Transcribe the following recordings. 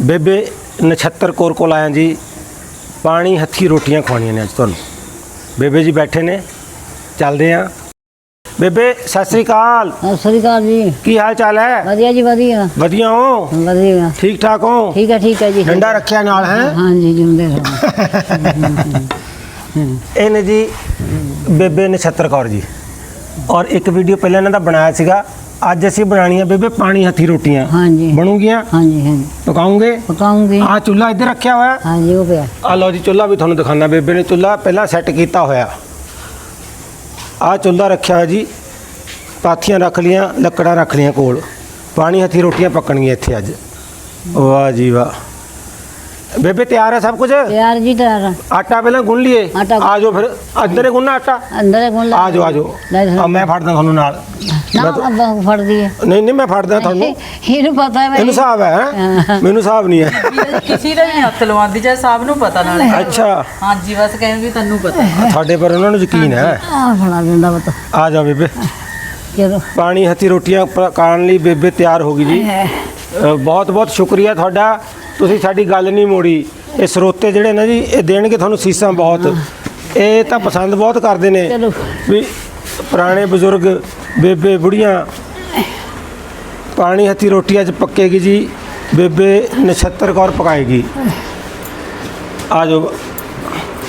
ਬੇਬੇ ਨਛੱਤਰ ਕੌਰ ਕੋਲ ਆਇਆ ਜੀ ਪਾਣੀ ਹੱਥੀ ਰੋਟੀਆਂ ਖਵਾਉਣੀਆਂ ਨੇ ਅੱਜ ਤੁਹਾਨੂੰ। ਬੇਬੇ ਜੀ ਬੈਠੇ ਨੇ ਚੱਲਦੇ ਆ। ਬੇਬੇ ਸਤਿ ਸ੍ਰੀ ਅਕਾਲ। ਸਤਿ ਸ੍ਰੀ ਅਕਾਲ ਜੀ। ਕੀ ਹਾਲ ਚਾਲ ਹੈ? ਵਧੀਆ ਜੀ ਵਧੀਆ। ਵਧੀਆ ਹੋ? ਵਧੀਆ। ਠੀਕ ਠਾਕ ਹੋ? ਠੀਕ ਹੈ ਠੀਕ ਹੈ ਜੀ। ਡੰਡਾ ਰੱਖਿਆ ਨਾਲ ਹੈ? ਹਾਂਜੀ ਜਿਉਂਦੇ ਰਹੋ। ਇਹਨੇ ਜੀ ਬੇਬੇ ਨਛੱਤਰ ਕੌਰ ਜੀ। ਔਰ ਇੱਕ ਵੀਡੀਓ ਪਹਿਲਾਂ ਇਹਨਾਂ ਦਾ ਬਣਾਇਆ ਸੀਗਾ। ਅੱਜ ਅਸੀਂ ਬਣਾਉਣੀਆਂ ਬੇਬੇ ਪਾਣੀ ਹੱਥੀ ਰੋਟੀਆਂ। ਹਾਂਜੀ। ਬਣੂਗੀਆਂ? ਹਾਂਜੀ ਹਾਂਜੀ। ਪਕਾਉਂਗੇ? ਪਕਾਉਂਗੀ। ਆਹ ਚੁੱਲ੍ਹਾ ਇੱਧਰ ਰੱਖਿਆ ਹੋਇਆ। ਹਾਂਜੀ ਉਹ ਪਿਆ। ਆ ਲਓ ਜੀ ਚੁੱਲ੍ਹਾ ਵੀ ਤੁਹਾਨੂੰ ਦਿਖਾਣਾ ਬੇਬੇ ਨੇ। ਚੁੱਲ੍ਹਾ ਪਹਿਲਾਂ ਸੈੱਟ ਕੀਤਾ ਹੋਇਆ। ਆ ਚੁੱਲ੍ਹਾ ਰੱਖਿਆ ਹੋਇਆ ਜੀ। ਪਾਥੀਆਂ ਰੱਖ ਲੀਆਂ ਲੱਕੜਾਂ ਰੱਖ ਲੀਆਂ ਕੋਲ। ਪਾਣੀ ਹੱਥੀ ਰੋਟੀਆਂ ਪੱਕਣਗੀਆਂ ਇੱਥੇ ਅੱਜ। ਵਾਹ ਜੀ ਵਾਹ। ਬੇਬੇ ਤਿਆਰ ਹੈ ਸਭ ਕੁਝ? ਤਿਆਰ ਜੀ ਤਿਆਰ ਆ। ਆਟਾ ਪਹਿਲਾਂ ਗੁੰਨ ਲਈਏ। ਆਟਾ- ਆ ਜਾਓ ਫਿਰ। ਅੰਦਰ ਹੀ ਗੁੰਨਣਾ ਆਟਾ। ਅੰਦਰ ਕੋਲ ਆ ਜਾਓ ਆ ਜਾਓ ਆ ਮੈਂ ਫੜਦਾ ਤੁਹਾਨੂੰ ਨਾਲ। ਨਾ ਅੱਬਾ ਫੜਦੀ ਹੈ। ਨਹੀਂ ਨਹੀਂ ਮੈਂ ਫੜਦਾ ਤੁਹਾਨੂੰ। ਇਹਨੂੰ ਪਤਾ ਹੈ ਇਹਨੂੰ ਹਿਸਾਬ ਹੈ ਹੈਂ? ਮੈਨੂੰ ਹਿਸਾਬ ਨਹੀਂ ਹੈ। ਕਿਸੇ ਦਾ ਨਹੀਂ ਹੱਥ ਲਵਾਉਂਦੀ ਚਾਹੇ ਸਭ ਨੂੰ ਪਤਾ ਨਾਲੇ ਅੱਛਾ। ਹਾਂਜੀ ਬਸ ਕਹਿੰਦੇ ਵੀ ਤੈਨੂੰ ਪਤਾ ਤੁਹਾਡੇ ਪਰ ਉਹਨਾਂ ਨੂੰ ਯਕੀਨ ਹੈ। ਆ ਫੜਾ ਦਿੰਦਾ ਪਤਾ ਆ ਜਾਓ ਬੇਬੇ। ਚਲੋ। ਪਾਣੀ ਹੱਥੀ ਰੋਟੀਆਂ ਪਕਾਉਣ ਲਈ ਬੇਬੇ ਤਿਆਰ ਹੋ ਗਈ ਜੀ। ਬਹੁਤ ਬਹੁਤ ਸ਼ੁਕਰੀਆ ਤੁਹਾਡਾ। ਤੁਸੀਂ ਸਾਡੀ ਗੱਲ ਨਹੀਂ ਮੋੜੀ। ਇਹ ਸਰੋਤੇ ਜਿਹੜੇ ਨੇ ਜੀ ਇਹ ਦੇਣਗੇ ਤੁਹਾਨੂੰ ਸੀਸਾਂ ਬਹੁਤ। ਇਹ ਤਾਂ ਪਸੰਦ ਬਹੁਤ ਕਰਦੇ ਨੇ। ਵੀ ਪੁਰਾਣੇ ਬਜ਼ੁਰਗ ਬੇਬੇ ਬੁੜੀਆਂ ਪਾਣੀ ਹੱਥੀ ਰੋਟੀ ਅੱਜ ਪੱਕੇਗੀ ਜੀ ਬੇਬੇ ਨਛੱਤਰ ਕੌਰ ਪਕਾਏਗੀ। ਆ ਜਾਓ।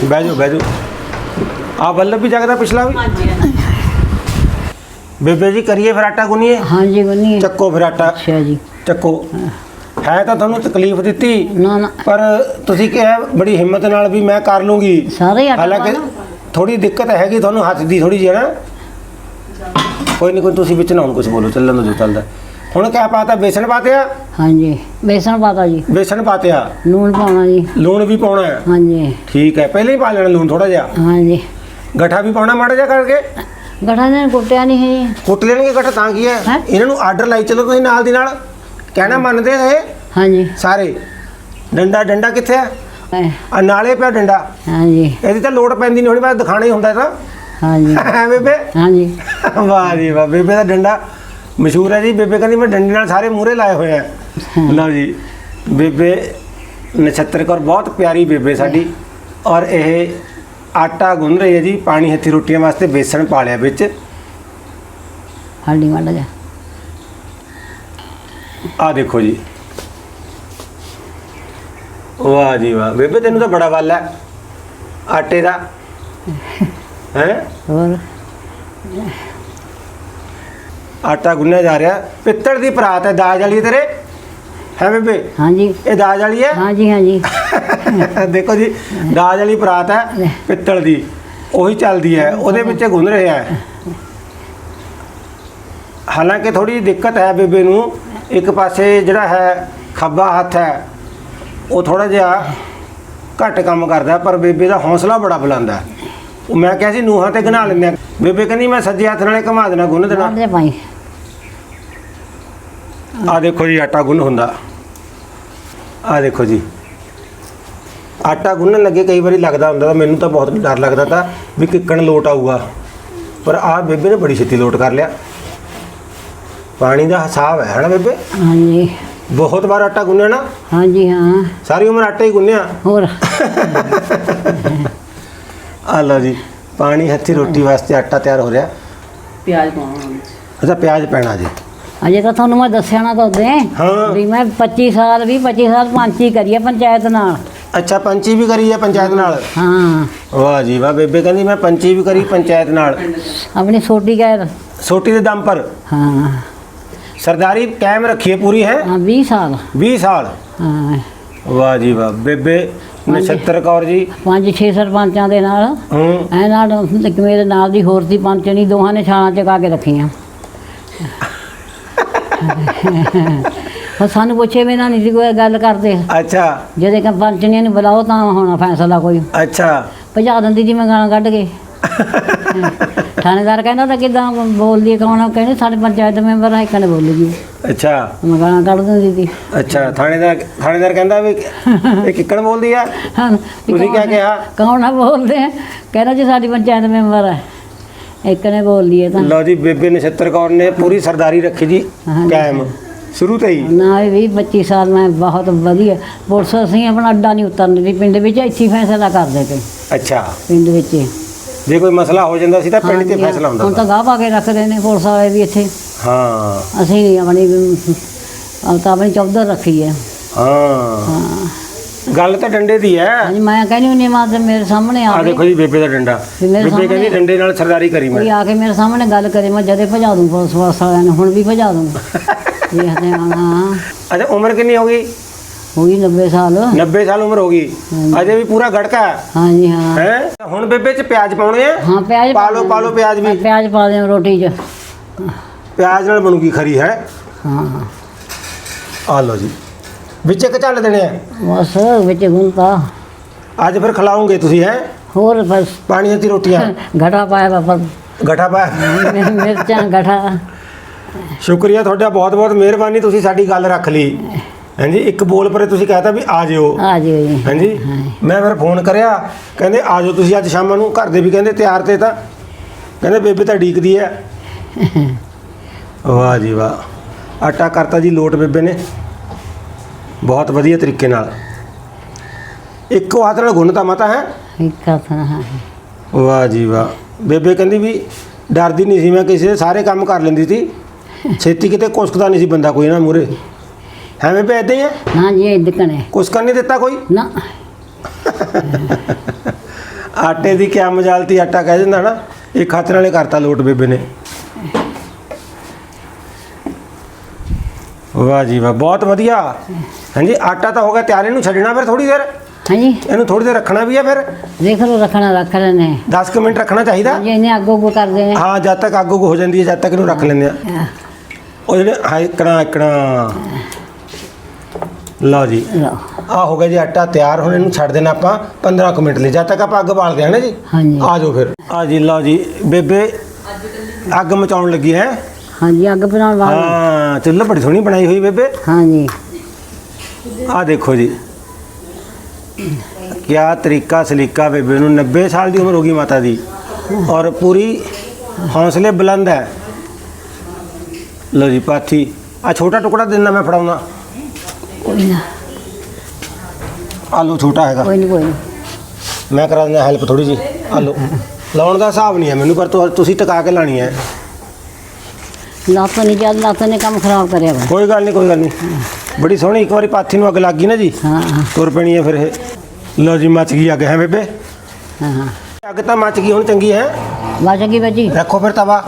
ਬਹਿ ਜਾਓ ਬਹਿ ਜਾਓ। ਆ ਬੱਲਬ ਵੀ ਜਗਦਾ ਪਿਛਲਾ ਵੀ? ਬੇਬੇ ਜੀ ਕਰੀਏ ਫਿਰ ਆਟਾ ਗੁੰਨੀਏ? ਹਾਂਜੀ ਬੰਨੀ ਚੱਕੋ ਫਿਰ ਆਟਾ। ਅੱਛਾ ਜੀ। ਚੱਕੋ। ਹੈ ਤਾਂ ਤੁਹਾਨੂੰ ਤਕਲੀਫ ਦਿੱਤੀ ਨਾ ਨਾ। ਪਰ ਤੁਸੀਂ ਕਿਹਾ ਬੜੀ ਹਿੰਮਤ ਨਾਲ ਵੀ ਮੈਂ ਕਰ ਲੂੰਗੀ। ਸਾਰੇ ਆਟਾ ਹਾਲਾਂਕਿ? ਥੋੜੀ ਦਿੱਕਤ ਹੈਗੀ ਤੁਹਾਨੂੰ ਹੱਥ ਦੀ ਥੋੜੀ ਜਿਹੀ ਨਾ। ਕੋਈ ਨਹੀਂ ਕੋਈ ਤੁਸੀਂ ਵਿੱਚ ਨਾ ਹੁਣ ਕੁਝ ਬੋਲੋ ਚੱਲਣ ਦੋ ਜੋ ਚੱਲਦਾ। ਹੁਣ ਕਿਆ ਪਾਤਾ? ਬੇਸਣ ਪਾਤਿਆ? ਹਾਂਜੀ ਬੇਸਣ ਪਾਤਾ ਜੀ। ਬੇਸਣ ਪਾਤਿਆ? ਲੂਣ ਪਾਉਣਾ ਜੀ। ਲੂਣ ਵੀ ਪਾਉਣਾ ਹੈ? ਹਾਂਜੀ। ਠੀਕ ਹੈ ਪਹਿਲਾਂ ਹੀ ਪਾ ਲੈਣਾ ਲੂਣ ਥੋੜਾ ਜਿਹਾ। ਹਾਂਜੀ। ਗਠਾ ਵੀ ਪਾਉਣਾ ਮਾੜਾ ਜਿਹਾ ਕਰਕੇ? ਗਠਾ ਨੇ ਕੁੱਟਿਆ ਨਹੀਂ ਹੈ। ਕੁੱਟ ਲੈਣਗੇ ਗਠਾ ਤਾਂ ਕੀ ਹੈ? ਹੈਂ? ਇਹਨਾਂ ਨੂੰ ਆਰਡਰ ਲਾਈ ਚਲੋ ਤੁਸੀਂ ਨਾਲ ਦੀ ਨਾਲ। ਕਹਿਣਾ ਮੰਨਦੇ ਇਹ? ਹਾਂਜੀ। ਸਾਰੇ। ਡੰਡਾ ਡੰਡਾ ਕਿੱਥੇ ਆ? ਐ, ਆ ਨਾਲੇ ਪਿਆ ਡੰਡਾ। ਹਾਂਜੀ। ਇਹਦੀ ਤਾਂ ਲੋੜ ਪੈਂਦੀ ਨਹੀਂ ਹੋਣੀ ਬਸ ਦਿਖਾਣਾ ਹੀ ਹੁੰਦਾ ਇਹ ਤਾਂ। ਹਾਂਜੀ। ਹੈ ਬੇਬੇ? ਹਾਂਜੀ। ਵਾਹ ਜੀ ਵਾਹ ਬੇਬੇ ਦਾ ਡੰਡਾ ਮਸ਼ਹੂਰ ਹੈ ਜੀ। ਬੇਬੇ ਕਹਿੰਦੀ ਮੈਂ ਡੰਡੇ ਨਾਲ ਸਾਰੇ ਮੂਹਰੇ ਲਾਏ ਹੋਏ ਆ। ਲਓ ਜੀ ਬੇਬੇ ਨਛੱਤਰ ਕੌਰ ਬਹੁਤ ਪਿਆਰੀ ਬੇਬੇ ਸਾਡੀ। ਔਰ ਇਹ ਆਟਾ ਗੁੰਨ ਰਹੀ ਹੈ ਜੀ ਪਾਣੀ ਹੱਥੀ ਰੋਟੀਆਂ ਵਾਸਤੇ ਬੇਸਣ ਪਾ ਲਿਆ ਵਿੱਚ। ਹਲਦੀ ਮਾੜਾ ਜਾ। ਆ ਦੇਖੋ ਜੀ। ਵਾਹ ਜੀ ਵਾਹ। ਬੇਬੇ ਤੈਨੂੰ ਤਾਂ ਬੜਾ ਵੱਲ ਹੈ। ਆਟੇ ਦਾ। ਹੈ? ਹੋਰ? ਆਟਾ ਗੁੰਨਿਆ ਜਾ ਰਿਹਾ। ਪਿੱਤਲ ਦੀ ਪਰਾਤ ਹੈ ਦਾਜ ਵਾਲੀ ਤੇਰੇ। ਹੈ ਬੇਬੇ? ਹਾਂਜੀ। ਇਹ ਦਾਜ ਵਾਲੀ ਹੈ? ਹਾਂਜੀ ਹਾਂਜੀ। ਦੇਖੋ ਜੀ ਦਾਜ ਵਾਲੀ ਪਰਾਤ ਹੈ ਪਿੱਤਲ ਦੀ। ਉਹੀ ਚੱਲਦੀ ਹੈ ਉਹਦੇ ਵਿੱਚ ਗੁੰਨ ਰਿਹਾ ਹੈ। ਹਾਲਾਂਕਿ ਥੋੜੀ ਦਿੱਕਤ ਹੈ ਬੇਬੇ ਨੂੰ। ਇੱਕ ਪਾਸੇ ਜਿਹੜਾ ਹੈ ਖੱਬਾ ਹੱਥ ਹੈ। ਉਹ ਥੋੜਾ ਜਿਹਾ ਘੱਟ ਕੰਮ ਕਰਦਾ ਪਰ ਬੇਬੇ ਦਾ ਹੌਸਲਾ ਬੜਾ ਬੁਲੰਦ ਹੈ ਉਹ ਮੈਂ ਕਿਹਾ ਸੀ ਨੂਹਾਂ ਤੇ ਗਨਾ ਲੈਂਦੇ ਆ। ਬੇਬੇ ਕਹਿੰਦੀ ਮੈਂ ਸੱਜੇ ਹੱਥ ਨਾਲੇ ਘੁਮਾ ਦੇਣਾ ਗੁੰਨ ਦੇਣਾ ਆ ਦੇਖੋ ਜੀ ਆਟਾ ਗੁੰਨ ਹੁੰਦਾ। ਆ ਦੇਖੋ ਜੀ। ਆਟਾ ਗੁੰਨਣ ਲੱਗੇ ਕਈ ਵਾਰੀ ਲੱਗਦਾ ਹੁੰਦਾ ਤਾਂ ਮੈਨੂੰ ਤਾਂ ਬਹੁਤ ਡਰ ਲੱਗਦਾ ਤਾਂ ਵੀ ਕਿੱਕਣ ਲੋਟ ਆਊਗਾ। ਪਰ ਆ ਬੇਬੇ ਨੇ ਬੜੀ ਛੇਤੀ ਲੋਟ ਕਰ ਲਿਆ। ਪਾਣੀ ਦਾ ਹਿਸਾਬ ਹੈ ਨਾ ਬੇਬੇ? ਹਾਂਜੀ। ਬਹੁਤ ਵਾਰ ਆਟਾ ਗੁੰਨਿਆ ਨਾ? ਹਾਂਜੀ ਹਾਂ। ਸਾਰੀ ਉਮਰ ਆਟਾ ਹੀ ਗੁੰਨਿਆ? ਹੋਰ। ਆ ਲਓ ਜੀ ਪਾਣੀ ਹੱਥੀ ਰੋਟੀ ਵਾਸਤੇ ਆਟਾ ਤਿਆਰ ਹੋ ਰਿਹਾ। ਪਿਆਜ਼ ਪਾਉਣਾ ਅੱਛਾ ਪਿਆਜ਼ ਪੈਣਾ ਜੀ। ਅਜੇ ਤਾਂ ਤੁਹਾਨੂੰ ਮੈਂ ਦੱਸਿਆ ਨਾ ਤੋਦੇ ਹਾਂ। ਵੀ ਮੈਂ 25 ਸਾਲ ਵੀ 25 ਸਾਲ ਪੰਚੀ ਕਰੀਏ ਪੰਚਾਇਤ ਨਾਲ। ਅੱਛਾ ਪੰਚੀ ਵੀ ਕਰੀ ਹੈ ਪੰਚਾਇਤ ਨਾਲ? ਹਾਂ। ਵਾਹ ਜੀ ਵਾਹ ਬੇਬੇ ਕਹਿੰਦੀ ਮੈਂ ਪੰਚੀ ਵੀ ਕਰੀ ਪੰਚਾਇਤ ਨਾਲ। ਆਪਣੀ ਛੋਟੀ ਗੈਰ ਸੋਟੀ ਦੇ ਦਮ ਪਰ? ਹਾਂ। ਸਰਦਾਰੀ ਕਾਇਮ ਰੱਖੀਏ ਪੂਰੀ ਹੈ? ਹਾਂ 20 ਸਾਲ। 20 ਸਾਲ। ਹਾਂ। ਵਾਹ ਜੀ ਵਾਹ। ਬੇਬੇ ਨਛੱਤਰ ਕੌਰ ਜੀ। ਪੰਜ ਛੇ ਸਰਪੰਚਾਂ ਦੇ ਨਾਲ। ਹੂੰ। ਐ ਨਾਲ ਇੱਕ ਮੇਰੇ ਨਾਲ ਦੀ ਹੋਰ ਦੀ ਪੰਚਣੀ ਦੋਹਾਂ ਨੇ ਛਾਲਾਂ ਚਕਾ ਕੇ ਰੱਖੀਆਂ। ਉਹ ਸਾਨੂੰ ਪੁੱਛੇ ਬਿਨਾਂ ਨਹੀਂ ਸੀ ਕੋਈ ਗੱਲ ਕਰਦੇ। ਅੱਛਾ। ਜਿਹਦੇ ਕਿ ਪੰਚਣੀਆਂ ਨੂੰ ਬੁਲਾਓ ਤਾਂ ਹੋਣਾ ਫੈਸਲਾ ਕੋਈ। ਅੱਛਾ। ਭਜਾ ਦਿੰਦੀ ਜੀ ਮੈਂ ਗਾਲਾਂ ਕੱਢ ਕੇ। ਥਾਣੇਦਾਰ ਕਹਿੰਦਾ ਤਾਂ ਕਿਦਾਂ ਬੋਲਦੀ ਕੌਣ ਕਹਿੰਦੇ ਸਾਡੇ ਪੰਚਾਇਤ ਮੈਂਬਰ ਹੈ ਕਹਿੰਦੇ ਬੋਲੂਗੀ ਅੱਛਾ। ਮੈਂ ਗਾਲਾਂ ਕੱਢ ਦਿੰਦੀ ਸੀ। ਅੱਛਾ ਥਾਣੇਦਾਰ ਥਾਣੇਦਾਰ ਕਹਿੰਦਾ ਵੀ ਇਹ ਕਿੱਕਣ ਬੋਲਦੀ ਆ? ਹਾਂ ਵੀ ਤੁਸੀਂ ਕਿਆ ਕੌਣ- ਕਿਹਾ? ਕੌਣ ਆ ਬੋਲਦੇ? ਆ? ਕਹਿੰਦਾ ਜੀ ਸਾਡੀ ਪੰਚਾਇਤ ਮੈਂਬਰ ਹੈ ਇੱਕ ਨੇ ਬੋਲ ਲਈ ਹੈ ਤਾਂ। ਲਓ ਜੀ ਬੇਬੇ ਨਛੱਤਰ ਕੌਰ ਨੇ ਪੂਰੀ ਸਰਦਾਰੀ ਰੱਖੀ ਜੀ ਹਾਂਜੀ। ਕਾਇਮ। ਸ਼ੁਰੂ ਤੋਂ ਹੀ। ਨਾ ਇਹ 20 25 ਸਾਲ ਮੈਂ ਬਹੁਤ ਵਧੀਆ ਪੁਲਿਸ ਅਸੀਂ ਆਪਣਾ ਅੱਡਾ ਨਹੀਂ ਉਤਰਨ ਦਿੱਤੀ ਪਿੰਡ ਵਿੱਚ ਇੱਥੇ ਹੀ ਫੈਸਲਾ ਕਰਦੇ ਤੇ ਅੱਛਾ। ਪਿੰਡ ਵਿੱਚ ਹੀ। ਜੇ ਕੋਈ ਮਸਲਾ ਹੋ ਜਾਂਦਾ ਸੀ ਤਾਂ ਪਿੰਡ 'ਚ ਫੈਸਲਾ ਹੁੰਦਾ ਹੁਣ ਤਾਂ ਗਾਹ ਪਾ ਕੇ ਰੱਖਦੇ ਨੇ ਪੁਲਿਸ ਵਾਲੇ ਵੀ ਇੱਥੇ। ਹਾਂ। ਅਸੀਂ ਨਹੀਂ ਆਪਣੀ ਤਾਂ ਆਪਣੀ ਚੌਧਰ ਰੱਖੀ ਹੈ। ਹਾਂ। ਗੱਲ ਤਾਂ ਡੰਡੇ ਦੀ ਹੈ। ਹਾਂਜੀ ਮੈਂ ਕਹਿੰਦੀ ਹੁੰਦੀ ਮਾਂ ਤੇ ਮੇਰੇ ਸਾਹਮਣੇ ਆ ਦੇਖੋ ਜੀ ਬੇਬੇ ਦਾ ਡੰਡਾ। ਬੇਬੇ ਕਹਿੰਦੀ ਡੰਡੇ ਨਾਲ ਸਰਦਾਰੀ ਕਰੀ ਮੈਂ। ਆ ਕੇ ਮੇਰੇ ਸਾਹਮਣੇ ਗੱਲ ਕਰੇ ਮੈਂ ਜਦੇ ਭਜਾ ਦੂੰ ਪੁਲਿਸ ਵਾਲਿਆਂ ਨੂੰ ਹੁਣ ਵੀ ਭਜਾ ਦੂੰ। ਦੇਖਦੇ ਹਾਂ। ਅੱਛਾ ਉਮਰ ਕਿੰਨੀ ਹੋ ਗਈ? ਹੋਈ 90 ਸਾਲ। 90 ਸਾਲ ਉਮਰ ਹੋ ਗਈ। ਅਜੇ ਵੀ ਪੂਰਾ ਗੜਕਾ ਹੈ? ਹਾਂਜੀ ਹਾਂ। ਹੈ? ਹੁਣ ਬੇਬੇ 'ਚ ਪਿਆਜ਼ ਪਾਉਣੇ ਆ? ਹਾਂ ਪਿਆਜ਼ ਪਾ ਲਓ ਪਾ ਲਓ ਪਿਆਜ਼ ਵੀ। ਪਿਆਜ਼ ਪਾ ਦਿਓ ਰੋਟੀ 'ਚ। ਪਿਆਜ਼ ਨਾਲ ਬਣੂਗੀ ਖਰੀ ਹੈ? ਹਾਂ ਆ ਲਓ ਜੀ। ਵਿੱਚ ਇੱਕ ਚੱਲ ਦੇਣੇ ਆ। ਬਸ ਵਿੱਚ ਗੁੰਤਾ ਅੱਜ ਫਿਰ ਖਿਲਾਉਂਗੇ ਤੁਸੀਂ ਹੈ? ਹੋਰ ਬਸ। ਪਾਣੀ ਦੀ ਰੋਟੀਆਂ। ਘਟਾ ਪਾਇਆ ਬਾਬਾ ਗਠਾ ਪਾਇਆ? ਮਿਰਚਾਂ ਘਟਾ। ਸ਼ੁਕਰੀਆ ਤੁਹਾਡਾ ਬਹੁਤ ਬਹੁਤ ਮਿਹਰਬਾਨੀ ਤੁਸੀਂ ਸਾਡੀ ਗੱਲ ਰੱਖ ਲਈ। ਹਾਂਜੀ ਇੱਕ ਬੋਲ ਪਰੇ ਤੁਸੀਂ ਕਹਤਾ ਵੀ ਆ ਜਿਓ। ਆ ਜਿਓ ਜੀ। ਹਾਂਜੀ ਮੈਂ ਫਿਰ ਫੋਨ ਕਰਿਆ ਕਹਿੰਦੇ ਆ ਜਾਓ ਤੁਸੀਂ ਅੱਜ ਸ਼ਾਮ ਨੂੰ ਘਰ ਦੇ ਵੀ ਕਹਿੰਦੇ ਤਿਆਰ ਤੇ ਤਾਂ। ਕਹਿੰਦੇ ਬੇਬੇ ਤਾਂ ਢੀਕਦੀ ਹੈ ਵਾਹ ਜੀ ਵਾਹ ਆਟਾ ਕਰਤਾ ਜੀ ਲੋਟ ਬੇਬੇ ਨੇ। ਬਹੁਤ ਵਧੀਆ ਤਰੀਕੇ ਨਾਲ। ਇੱਕੋ ਹੱਥ ਨਾਲ ਗੁੰਨਤਾ ਮਾਤਾ ਹੈ। ਇੱਕ ਹੱਥ ਨਾਲ ਹਾਂ। ਵਾਹ ਜੀ ਵਾਹ ਬੇਬੇ ਕਹਿੰਦੀ ਵੀ ਡਰਦੀ ਨਹੀਂ ਸੀ ਮੈਂ ਕਿਸੇ ਦੇ ਸਾਰੇ ਕੰਮ ਕਰ ਲੈਂਦੀ ਸੀ। ਛੇਤੀ ਕਿਤੇ ਕੁਸਕਦਾ ਨਹੀਂ ਸੀ ਬੰਦਾ ਕੋਈ ਨਾ ਮੂਰੇ ਹੈ ਬੇਬੇ ਏਦਾਂ ਹੀ ਹੈ? ਨਾ ਜੀ ਇਹ ਦਿਕਣੇ ਕੁਸਕਣ ਨਹੀਂ ਦਿੱਤਾ ਕੋਈ? ਨਾ। ਆਟੇ ਦੀ ਕਿਆ ਮਜਾਲਤੀ ਆਟਾ ਕਹਿ ਦਿੰਦਾ ਨਾ। ਇੱਕ ਹੱਥ ਨਾਲੇ ਕਰਤਾ ਲੋਟ ਬੇਬੇ ਨੇ। ਵਾਹ ਜੀ ਵਾਹ ਬਹੁਤ ਵਧੀਆ। ਹਾਂਜੀ ਆਟਾ ਤਾਂ ਹੋ ਗਿਆ ਤਿਆਰ ਇਹਨੂੰ ਛੱਡਣਾ ਫਿਰ ਥੋੜੀ ਦੇਰ? ਹਾਂਜੀ। ਇਹਨੂੰ ਥੋੜੀ ਦੇਰ ਰੱਖਣਾ ਵੀ ਹੈ ਫਿਰ? ਦੇਖ ਲਓ ਰੱਖਣਾ ਰੱਖ ਲੈਣੇ 10 ਕੁ ਮਿੰਟ ਰੱਖਣਾ ਚਾਹੀਦਾ? ਜੇ ਇਹਨੇ ਅੱਗੋਂ ਅੱਗੋਂ ਕਰਦੇ ਨੇ। ਹਾਂ ਜਦ ਤੱਕ ਅੱਗੋਂ ਹੋ ਜਾਂਦੀ ਹੈ ਜਦ ਤੱਕ ਇਹਨੂੰ ਰੱਖ ਲੈਂਦੇ ਆ ਉਹ ਜਿਹੜੇ ਹਾਂ ਇਕਣਾ ਇਕਣਾ। ਲਓ ਜੀ। ਆ ਹੋ ਗਿਆ ਜੀ ਆਟਾ ਤਿਆਰ ਹੁਣ ਇਹਨੂੰ ਛੱਡ ਦੇਣਾ ਆਪਾਂ 15 ਕੁ ਮਿੰਟ ਲਈ। ਜਦ ਤੱਕ ਆਪਾਂ ਅੱਗ ਬਾਲਦੇ ਹਾਂ ਨਾ ਜੀ ਹਾਂਜੀ। ਆ ਜਾਓ ਫਿਰ। ਆ ਜੀ ਲਓ ਜੀ ਬੇਬੇ ਅੱਗ ਮਚਾਉਣ ਲੱਗੀ ਹੈ। ਹਾਂਜੀ ਅੱਗ ਬਣਾਉਣ ਵਾਲਾ। ਹਾਂ ਚੁੱਲ੍ਹਾ ਬੜੀ ਸੋਹਣੀ ਬਣਾਈ ਹੋਈ ਬੇਬੇ। ਹਾਂਜੀ। ਆ ਦੇਖੋ ਜੀ। ਕਿਆ ਤਰੀਕਾ ਸਲੀਕਾ ਬੇਬੇ ਨੂੰ 90 ਸਾਲ ਦੀ ਉਮਰ ਹੋ ਗਈ ਮਾਤਾ ਦੀ। ਔਰ ਪੂਰੀ ਹੌਸਲੇ ਬੁਲੰਦ ਹੈ। ਲਓ ਜੀ ਪਾਥੀ। ਆ ਛੋਟਾ ਟੁਕੜਾ ਦਿੰਦਾ ਮੈਂ ਫੜਾਉਣਾ। ਕੋਈ ਨਾ। ਆਲੂ ਛੋਟਾ ਹੈਗਾ। ਕੋਈ ਨਹੀਂ ਕੋਈ ਨਹੀਂ ਮੈਂ ਕਰਾ ਦਿੰਦਾ ਹੈਲਪ ਥੋੜੀ ਜੀ ਆਲੂ। ਲਾਉਣ ਦਾ ਹਿਸਾਬ ਨਹੀਂ ਹੈ ਮੈਨੂੰ ਪਰ ਤੁਹਾ- ਤੁਸੀਂ ਟਿਕਾ ਕੇ ਲਾਣੀ ਹੈ। ਲੱਤ ਨਹੀਂ ਜਦ ਲੱਤ ਨੇ ਕੰਮ ਖਰਾਬ ਕਰਿਆ ਵਾ। ਕੋਈ ਗੱਲ ਨਹੀਂ ਕੋਈ ਗੱਲ ਨਹੀਂ। ਬੜੀ ਸੋਹਣੀ ਇੱਕ ਵਾਰੀ ਪਾਥੀ ਨੂੰ ਅੱਗ ਲੱਗ ਗਈ ਨਾ ਜੀ। ਹਾਂ ਹਾਂ, ਤੁਰ ਪੈਣੀ ਹੈ ਫਿਰ ਇਹ। ਲਓ ਜੀ ਮੱਚ ਗਈ ਅੱਗ ਹੈ ਬੇਬੇ? ਹਾਂ ਹਾਂ। ਅੱਗ ਤਾਂ ਮੱਚ ਗਈ ਹੁਣ ਚੰਗੀ ਹੈ। ਗਈ ਬੱਜੀ ਰੱਖੋ ਫਿਰ ਤਵਾ।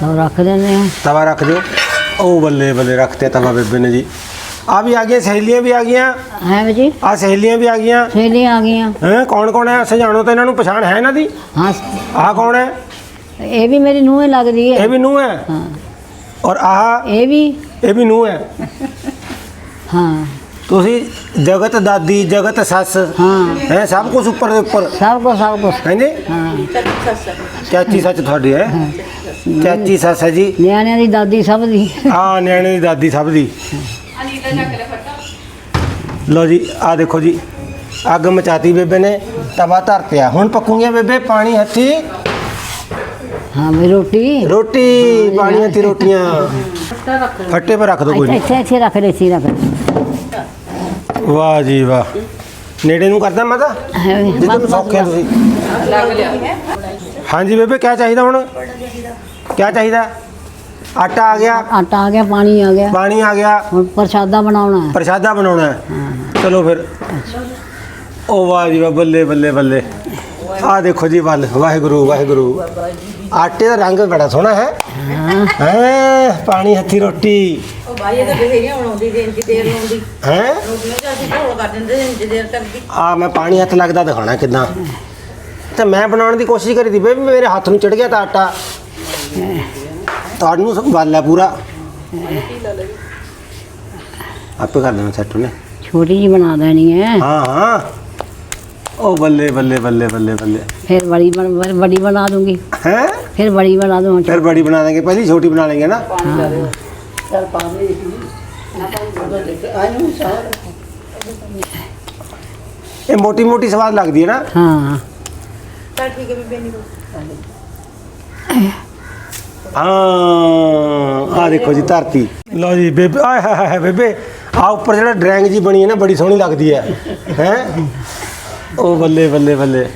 ਸਭ ਰੱਖ ਦਿੰਦੇ ਆ ਤਵਾ ਰੱਖ ਦਿਓ। ਉਹ ਬੱਲੇ ਬੱਲੇ ਰੱਖਤੇ ਤਵਾ ਬੇਬੇ ਨੇ ਜੀ। ਆ ਵੀ ਆ ਗਈਆਂ ਸਹੇਲੀਆਂ ਵੀ ਆ ਗਈਆਂ। ਹੈ ਬੱਜੀ ਆ ਸਹੇਲੀਆਂ ਵੀ ਆ ਗਈਆਂ। ਸਹੇਲੀਆਂ ਆ ਗਈਆਂ। ਹੈ ਕੌਣ ਕੌਣ ਹੈ? ਸਜਾਣੋ ਤਾਂ ਇਹਨਾਂ ਨੂੰ ਪਛਾਣ ਹੈ ਇਹਨਾਂ ਦੀ? ਹਾਂ। ਆਹ ਕੌਣ ਹੈ? ਇਹ ਵੀ ਮੇਰੀ ਨੂੰਹ ਹੀ ਲੱਗਦੀ ਹੈ। ਇਹ ਵੀ ਨੂੰਹ ਹੈ? ਹਾਂ। ਔਰ ਆਹ ਇਹ ਵੀ। ਇਹ ਵੀ ਨੂੰਹ ਹੈ? ਹਾਂ। ਤੁਸੀਂ ਜਗਤ ਦਾਦੀ ਜਗਤ ਸੱਸ ਹਾਂ। ਹੈ ਸਭ ਕੁਝ ਉੱਪਰ ਦੇ ਉੱਪਰ। ਸਭ ਕੁਛ ਸਭ ਕੁਛ। ਹਾਂਜੀ? ਹਾਂ। ਚਾਚੀ ਸੱਚ ਤੁਹਾਡੀ ਹੈ? ਚਾਚੀ ਸੱਸ ਹੈ ਜੀ। ਨਿਆਣਿਆਂ ਦੀ ਦਾਦੀ ਸਭ ਦੀ। ਆ ਨਿਆਣੇ ਦੀ ਦਾਦੀ ਸਭ ਦੀ। ਲਓ ਜੀ ਆ ਦੇਖੋ ਜੀ ਅੱਗ ਮਚਾਤੀ ਬੇਬੇ ਨੇ ਤਵਾ ਧਰਤਿਆ ਹੁਣ ਪੱਕੂਗੀਆਂ ਬੇਬੇ ਪਾਣੀ ਹੱਥੀ? ਹਾਂ ਵੀ ਰੋਟੀ? ਰੋਟੀ ਪਾਣੀ ਹੱਥੀ ਰੋਟੀਆਂ। ਫੱਟੇ 'ਤੇ ਰੱਖ ਦਿਓ ਕੋਈ ਇੱਥੇ ਨਹੀਂ। ਇੱਥੇ ਇੱਥੇ ਰੱਖ ਦੇ ਇੱਥੇ ਹੀ ਰੱਖ ਦੇ। ਵਾਹ ਜੀ ਵਾਹ। ਨੇੜੇ ਨੂੰ ਕਰਦਾ ਮਾਤਾ ਹੈ ਵੀ, ਜਿੱਦਾਂ ਬਸ, ਬਸ, ਸੌਖੇ ਤੁਸੀਂ। ਹਾਂਜੀ ਬੇਬੇ ਕੀ ਚਾਹੀਦਾ ਹੁਣ? ਕੀ ਚਾਹੀਦਾ? ਆਟਾ ਆ ਗਿਆ। ਆਟਾ ਆ ਗਿਆ ਪਾਣੀ ਆ ਗਿਆ। ਪਾਣੀ ਆ ਗਿਆ। ਹੁਣ ਪ੍ਰਸ਼ਾਦਾ ਬਣਾਉਣਾ ਹੈ। ਪ੍ਰਸ਼ਾਦਾ ਬਣਾਉਣਾ ਹੈ। ਚਲੋ ਫਿਰ। ਉਹ ਵਾਹ ਜੀ ਵਾਹ ਬੱਲੇ ਬੱਲੇ ਬੱਲੇ। ਆ ਦੇਖੋ ਜੀ ਵੱਲ। ਵਾਹਿਗੁਰੂ ਵਾਹਿਗੁਰੂ। ਆਟੇ ਦਾ ਰੰਗ ਬੜਾ ਸੋਹਣਾ ਹੈ। ਹਾਂ। ਹੈ ਪਾਣੀ ਹੱਥੀ ਰੋਟੀ। ਉਹ ਬਾਈ ਇਹ ਤਾਂ ਬਥੇਰੀਆਂ ਬਣਾਉਂਦੀ ਦਿਨ ਚ ਦੇਰ ਲਾਉਂਦੀ। ਹੈ? ਰੋਟੀਆਂ ਚ ਅਸੀਂ ਢੋਲ ਕਰ ਦਿੰਦੇ ਦਿਨ ਚ ਦੇਰ ਕਰਦੀ ਆ ਮੈਂ ਪਾਣੀ ਹੱਥ ਲੱਗਦਾ ਦਿਖਾਣਾ ਕਿਦਾਂ। ਤੇ ਮੈਂ ਬਣਾਉਣ ਦੀ ਕੋਸ਼ਿਸ਼ ਕਰੀ ਦੀ ਬੇ ਮੇਰੇ ਹੱਥ ਨੂੰ ਚੜ ਗਿਆ ਤਾਂ ਆਟਾ। ਤੁਹਾਨੂੰ ਸਭ ਵੱਲ ਹੈ ਪੂਰਾ ਆਪੇ ਕਰ ਦੇਣਾ ਸੈੱਟ ਨੇ ਛੋਟੀ ਜੀ ਬਣਾ ਦੇਣੀ ਹੈ ਹਾਂ ਹਾਂ ਉਹ ਬੱਲੇ ਬੱਲੇ ਬੱਲੇ ਬੱਲੇ ਬੱਲੇ ਫਿਰ ਬੜੀ ਬਣ ਬੜੀ ਬਣਾ ਦੂੰਗੀ ਹੈ ਫਿਰ ਬੜੀ ਬਣਾ ਦੂੰ फिर बड़ी बना देंगे पहली छोटी बना लेंगे ना ये मोटी मोटी स्वाद लगती है ना ਹਾਂ ਤਾਂ ਠੀਕ ਹੈ ਆ ਦੇਖੋ ਜੀ ਧਰਤੀ। ਲਓ ਜੀ ਬੇਬੇ ਆਏ ਹਾਏ ਹਾਏ ਬੇਬੇ ਆ ਉੱਪਰ ਜਿਹੜਾ ਡਰੈਂਗ ਜੀ ਬਣੀ ਹੈ ਨਾ ਬੜੀ ਸੋਹਣੀ ਲੱਗਦੀ ਹੈ। ਹੈ? ਉਹ ਬੱਲੇ ਬੱਲੇ ਬੱਲੇ।